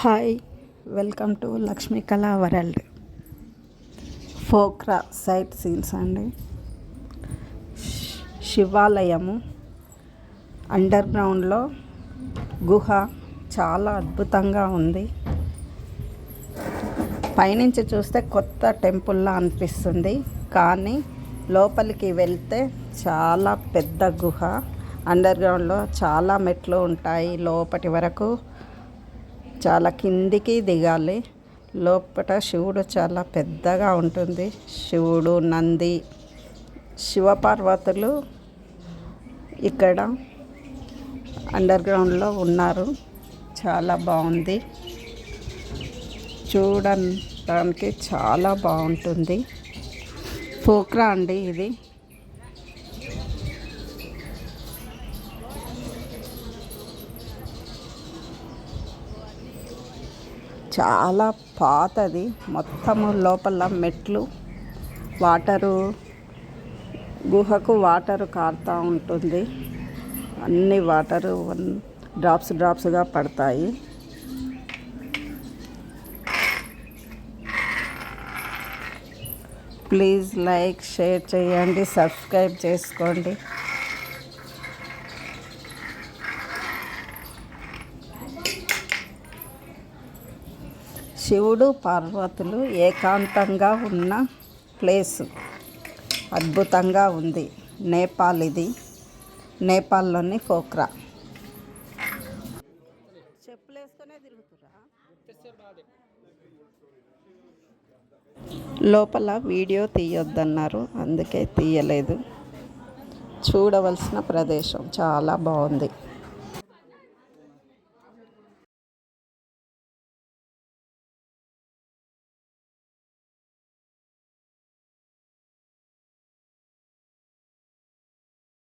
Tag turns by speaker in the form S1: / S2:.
S1: Hi welcome to Lakshmi కళా world. ఫోక్రా site scenes అండి. శివాలయము under గ్రౌండ్లో గుహ చాలా అద్భుతంగా ఉంది. పైనుంచి చూస్తే కొత్త టెంపుల్లా అనిపిస్తుంది. కానీ లోపలికి వెళ్తే చాలా పెద్ద గుహ అండర్ గ్రౌండ్లో చాలా మెట్లు ఉంటాయి లోపటి వరకు. చాలా కిందికి దిగాలి. లోపల శివుడు చాలా పెద్దగా ఉంటుంది. శివుడు నంది శివపార్వతులు ఇక్కడ అండర్ గ్రౌండ్లో ఉన్నారు. చాలా బాగుంది. చూడడానికి చాలా బాగుంటుంది. పోక్రా అండి ఇది. చాలా పాతది. మొత్తము లోపల మెట్లు వాటరు గుహకు వాటరు కారుతూ ఉంటుంది. అన్ని వాటరు డ్రాప్స్ డ్రాప్స్గా పడతాయి. ప్లీజ్ లైక్ షేర్ చేయండి సబ్స్క్రైబ్ చేసుకోండి. శివుడు పార్వతులు ఏకాంతంగా ఉన్న ప్లేస్. అద్భుతంగా ఉంది. నేపాల్ ఇది. నేపాల్లోని ఫోక్రా. లోపల వీడియో తీయొద్దన్నారు. అందుకే తీయలేదు. చూడవలసిన ప్రదేశం చాలా బాగుంది.